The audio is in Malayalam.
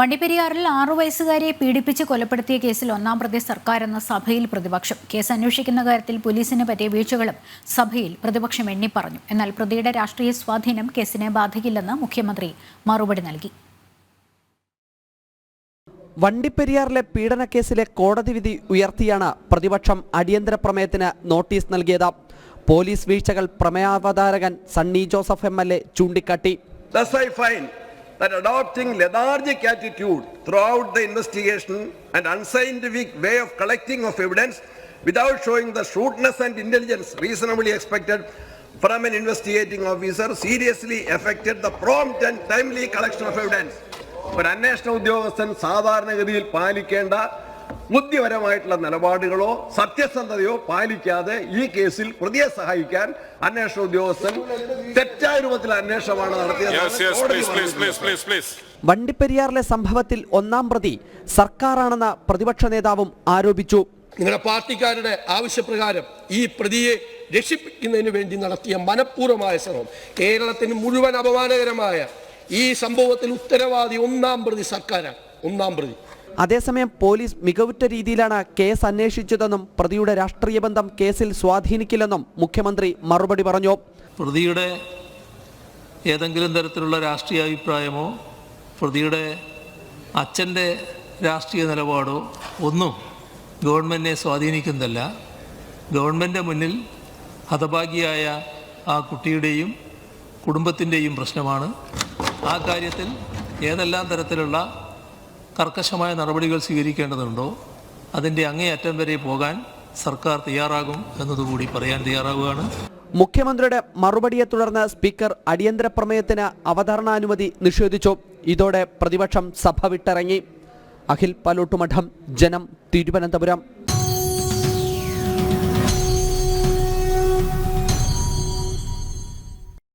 വണ്ടിപ്പെരിയാറിൽ ആറു വയസ്സുകാരിയെ പീഡിപ്പിച്ച് കൊലപ്പെടുത്തിയ കേസിൽ ഒന്നാം പ്രതി സർക്കാരെന്ന സഭയിൽ പ്രതിപക്ഷം. കേസ് അന്വേഷിക്കുന്ന കാര്യത്തിൽ പോലീസിന് പറ്റിയ വീഴ്ചകളും സഭയിൽ പ്രതിപക്ഷം എണ്ണിപ്പറഞ്ഞു എന്നാൽ പ്രതിയുടെ രാഷ്ട്രീയ സ്വാധീനം കേസിനെ ബാധിക്കില്ലെന്ന് മുഖ്യമന്ത്രി മറുപടി നൽകി. വണ്ടിപ്പെരിയാറിലെ പീഡനക്കേസിലെ കോടതി വിധി ഉയർത്തിയാണ് പ്രതിപക്ഷം അടിയന്തര പ്രമേയത്തിന് നോട്ടീസ് നൽകിയത്. പോലീസ് വീഴ്ചകൾ പ്രമേയാവതാരകൻ Sunny Joseph M L A ചൂണ്ടിക്കാട്ടി. that adopting lethargic attitude throughout the investigation and unscientific way of collecting of evidence without showing the shrewdness and intelligence reasonably expected from an investigating officer seriously affected the prompt and timely collection of evidence. ഒരു അന്വേഷണ ഉദ്യോഗസ്ഥൻ സാധാരണഗതിയിൽ പാലിക്കേണ്ട ബുദ്ധിപരമായിട്ടുള്ള നിലപാടുകളോ സത്യസന്ധതയോ പാലിക്കാതെ ഈ കേസിൽ പ്രതിയെ സഹായിക്കാൻ അന്വേഷണ ഉദ്യോഗസ്ഥൻ തെറ്റായ രൂപത്തിൽ അന്വേഷണമാണ് നടത്തിയത്. Yes, yes, please, please, please, please, please. വണ്ടിപ്പെരിയാറിലെ സംഭവത്തിൽ ഒന്നാം പ്രതി സർക്കാരാണെന്ന പ്രതിപക്ഷ നേതാവും ആരോപിച്ചു. നിങ്ങളുടെ പാർട്ടിക്കാരുടെ ആവശ്യപ്രകാരം ഈ പ്രതിയെ രക്ഷിപ്പിക്കുന്നതിന് വേണ്ടി നടത്തിയ മനഃപൂർവമായ ശ്രമം കേരളത്തിന് മുഴുവൻ അപമാനകരമായ ഈ സംഭവത്തിൽ ഉത്തരവാദി ഒന്നാം പ്രതി സർക്കാരാണ്. ഒന്നാം പ്രതി. അതേസമയം പോലീസ് മികവുറ്റ രീതിയിലാണ് കേസ് അന്വേഷിച്ചതെന്നും പ്രതിയുടെ രാഷ്ട്രീയ ബന്ധം കേസിൽ സ്വാധീനിക്കില്ലെന്നും മുഖ്യമന്ത്രി മറുപടി പറഞ്ഞു. പ്രതിയുടെ ഏതെങ്കിലും തരത്തിലുള്ള രാഷ്ട്രീയ അഭിപ്രായമോ പ്രതിയുടെ അച്ഛന്റെ രാഷ്ട്രീയ നിലപാടോ ഒന്നും ഗവൺമെന്റിനെ സ്വാധീനിക്കുന്നതല്ല. ഗവൺമെന്റ് മുന്നിൽ ഹതഭാഗിയായ ആ കുട്ടിയുടെയും കുടുംബത്തിന്റെയും പ്രശ്നമാണ്. ആ കാര്യത്തിൽ ഏതെല്ലാം തരത്തിലുള്ള കർക്കശമായ നടപടികൾ സ്വീകരിക്കേണ്ടതുണ്ടോ? അതിന്റെ അങ്ങേയറ്റം വരെ പോകാൻ സർക്കാർ തയ്യാറാകും എന്നതുകൂടി പറയാൻ തയ്യാറാവുകയാണ്. മുഖ്യമന്ത്രിയുടെ മറുപടിയെ തുടർന്ന് സ്പീക്കർ അടിയന്തര പ്രമേയത്തിന് അവതരണാനുമതി നിഷേധിച്ചു. ഇതോടെ പ്രതിപക്ഷം സഭ വിട്ടിറങ്ങി. അഖിൽ പലോട്ടുമഠം ജനം തിരുവനന്തപുരം.